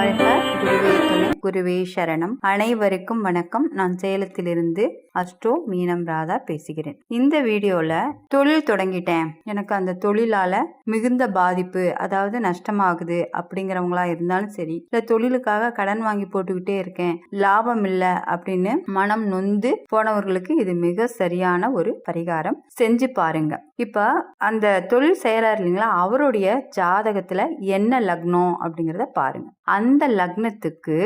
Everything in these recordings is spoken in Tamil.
வாழ்க குருவே துணை குருவே சரணம். அனைவருக்கும் வணக்கம். நான் சேலத்திலிருந்து அஸ்ட்ரோ மீனம் ராதா பேசுகிறேன். இந்த வீடியோல தொழில் தொடங்கிட்டேன். எனக்கு அந்த தொழிலால மிகுந்த பாதிப்பு அதாவது நஷ்டமாகுது அப்படிங்கிறவங்களா இருந்தாலும் சரி இல்ல தொழிலுக்காக கடன் வாங்கி போட்டுக்கிட்டே இருக்கேன் லாபம் இல்ல அப்படின்னு மனம் நொந்து போனவர்களுக்கு இது மிக சரியான ஒரு பரிகாரம். செஞ்சு பாருங்க. இப்போ அந்த தொழில் செய்கிறார் இல்லைங்களா? அவருடைய ஜாதகத்தில் என்ன லக்னம் அப்படிங்கிறத பாருங்கள் அந்த லக்னத்துக்கு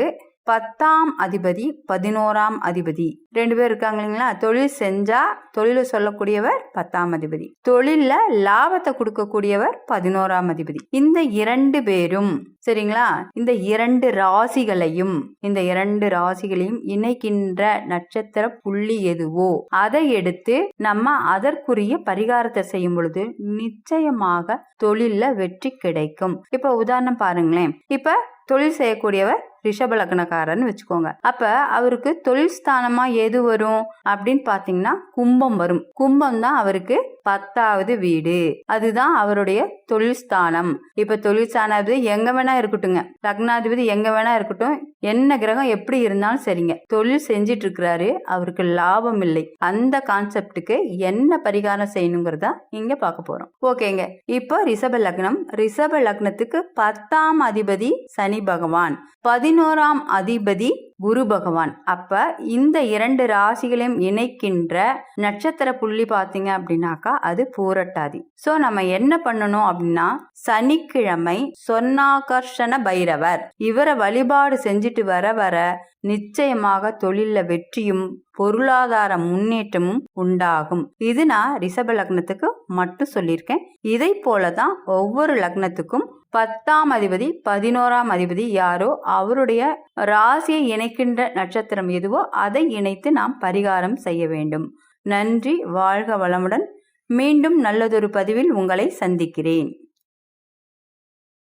பத்தாம் அதிபதி பதினோராம் அதிபதி. ரெண்டு பேர் இருக்காங்க இல்லைங்களா? தொழில் செஞ்சா தொழில சொல்லக்கூடியவர் பத்தாம் அதிபதி. தொழில்ல லாபத்தை கொடுக்கக்கூடியவர் பதினோராம் அதிபதி. இந்த இரண்டு பேரும் சரிங்களா? இந்த இரண்டு ராசிகளையும் இந்த இரண்டு ராசிகளையும் இணைக்கின்ற நட்சத்திர புள்ளி எதுவோ அதை எடுத்து நம்ம அதற்குரிய பரிகாரத்தை செய்யும் பொழுது நிச்சயமாக தொழில்ல வெற்றி கிடைக்கும். இப்ப உதாரணம் பாருங்களேன். இப்ப தொழில் செய்யக்கூடியவர் ரிஷப லக்னக்காரன்னு வச்சுக்கோங்க. அப்ப அவருக்கு தொழில் ஸ்தானமா எது வரும்? அப்படின்னு பாத்தீங்கன்னா கும்பம் வரும். கும்பம் தான் அவருக்கு பத்தாவது வீடு. அதுதான் அவருடைய தொழில் ஸ்தானம். இப்ப தொழில் ஸ்தானாதிபதி எங்க வேணா இருக்கட்டுங்க லக்னாதிபதி எங்க வேணா இருக்கட்டும். என்ன கிரகம் எப்படி இருந்தாலும் சரிங்க. தொழில் செஞ்சிட்டு இருக்கிறாரு அவருக்கு லாபம் இல்லை. அந்த கான்செப்டுக்கு என்ன பரிகாரம் செய்யணுங்கிறதா இங்க பார்க்க போறோம். ஓகேங்க. இப்போ ரிஷப லக்னம். ரிஷப லக்னத்துக்கு பத்தாம் அதிபதி சனி பகவான். பதினோராம் அதிபதி குரு பகவான். அப்ப இந்த இரண்டு ராசிகளையும் இணைக்கின்ற நட்சத்திர புள்ளி பாத்தீங்க அப்படின்னாக்கா அது பூரட்டாதி. சோ நம்ம என்ன பண்ணணும் அப்படின்னா சனிக்கிழமை சொன்னாகர்ஷண பைரவர். இவரை வழிபாடு செஞ்சுட்டு வர வர நிச்சயமாக தொழில வெற்றியும் பொருளாதார முன்னேற்றமும் உண்டாகும். இது நான் ரிஷப லக்னத்துக்கு மட்டும் சொல்லியிருக்கேன். இதை போலதான் ஒவ்வொரு லக்னத்துக்கும் பத்தாம் அதிபதி பதினோராம் அதிபதி யாரோ அவருடைய ராசியை இணைக்கின்ற நட்சத்திரம் எதுவோ அதை இணைத்து நாம் பரிகாரம் செய்ய வேண்டும். நன்றி வாழ்க வளமுடன். மீண்டும் நல்லதொரு பதிவில் உங்களை சந்திக்கிறேன்.